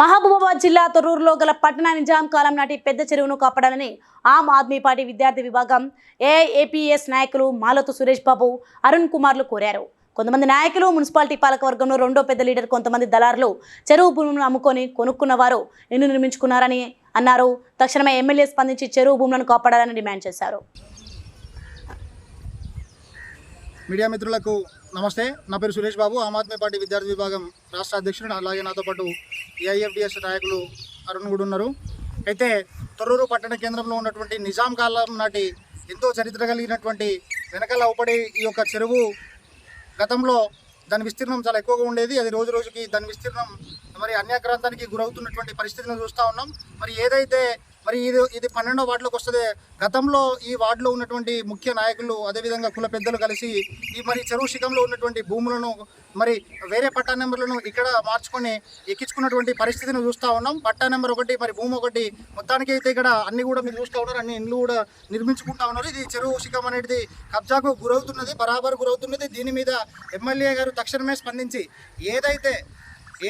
మహబూబాబాద్ జిల్లా తొర్రూరులో గల పట్టణ నిజాం కాలం నాటి పెద్ద చెరువును కాపాడాలని ఆమ్ ఆద్మీ పార్టీ విద్యార్థి విభాగం ఏఏపీఎస్ నాయకులు మాలతు సురేష్ బాబు అరుణ్ కుమార్లు కోరారు. కొంతమంది నాయకులు మున్సిపాలిటీ పాలకవర్గంలో రెండో పెద్ద లీడర్ కొంతమంది దళారులు చెరువు భూములను అమ్ముకొని కొనుక్కున్న వారు ఇల్లు నిర్మించుకున్నారని అన్నారు. తక్షణమే ఎమ్మెల్యే స్పందించి చెరువు భూములను కాపాడాలని డిమాండ్ చేశారు. మీడియా మిత్రులకు నమస్తే నా పేరు సురేష్ బాబు. ఆమ్ ఆద్మీ పార్టీ విద్యార్థి విభాగం రాష్ట్ర అధ్యక్షుడు. అలాగే నాతో పాటు ఏఐఎఫ్డిఎస్ నాయకులు అరుణ్ కూడా ఉన్నారు. అయితే తొర్రూరు పట్టణ కేంద్రంలో ఉన్నటువంటి నిజాం కాలం నాటి ఎంతో చరిత్ర కలిగినటువంటి వెనకాల ఊపడి ఈ యొక్క చెరువు గతంలో దాని విస్తీర్ణం చాలా ఎక్కువగా ఉండేది. అది రోజు రోజుకి దాని విస్తీర్ణం మరి అన్యాక్రాంతానికి గురవుతున్నటువంటి పరిస్థితిని చూస్తూ ఉన్నాం. మరి ఏదైతే మరి ఇది ఇది పన్నెండో వార్డులోకి వస్తుంది. గతంలో ఈ వార్డులో ఉన్నటువంటి ముఖ్య నాయకులు అదేవిధంగా కుల పెద్దలు కలిసి ఈ మరి చెరువు శిఖంలో ఉన్నటువంటి భూములను మరి వేరే పట్టా నెంబర్లను ఇక్కడ మార్చుకొని ఎక్కించుకున్నటువంటి పరిస్థితిని చూస్తూ ఉన్నాం. పట్టా నెంబర్ ఒకటి మరి భూమి ఒకటి మొత్తానికి అయితే ఇక్కడ అన్ని కూడా మీరు చూస్తూ ఉన్నారు అన్ని ఇండ్లు కూడా నిర్మించుకుంటా ఉన్నారు. ఇది చెరువు శిఖం అనేది కబ్జాకు గురవుతున్నది బరాబర్ గురవుతున్నది. దీని మీద ఎమ్మెల్యే గారు తక్షణమే స్పందించి ఏదైతే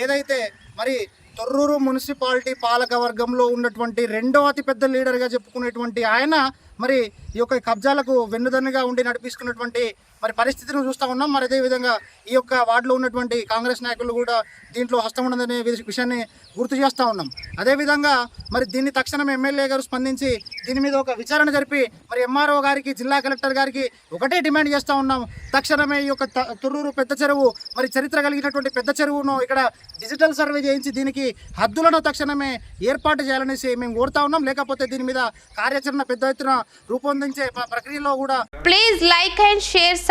ఏదైతే మరి తొర్రూరు మున్సిపాలిటీ పాలక వర్గంలో ఉన్నటువంటి రెండో అతిపెద్ద లీడర్గా చెప్పుకునేటువంటి ఆయన మరి ఈ యొక్క కబ్జాలకు వెన్నుదన్నుగా ఉండి నడిపిస్తున్నటువంటి మరి పరిస్థితిని చూస్తూ ఉన్నాం. మరి అదేవిధంగా ఈ యొక్క వార్డులో ఉన్నటువంటి కాంగ్రెస్ నాయకులు కూడా దీంట్లో హస్తం ఉండదనే విషయాన్ని గుర్తు చేస్తూ ఉన్నాం. అదేవిధంగా మరి దీన్ని తక్షణం ఎమ్మెల్యే గారు స్పందించి దీని మీద ఒక విచారణ జరిపి మరి ఎంఆర్ఓ గారికి జిల్లా కలెక్టర్ గారికి ఒకటే డిమాండ్ చేస్తూ ఉన్నాం. తక్షణమే ఈ యొక్క త- పెద్ద చెరువు మరి చరిత్ర కలిగినటువంటి పెద్ద చెరువును ఇక్కడ డిజిటల్ సర్వే చేయించి దీనికి హద్దులను తక్షణమే ఏర్పాటు చేయాలనేసి మేము కోరుతా ఉన్నాం. లేకపోతే దీని మీద కార్యాచరణ పెద్ద ఎత్తున రూపొందించే ప్రక్రియలో కూడా please like and share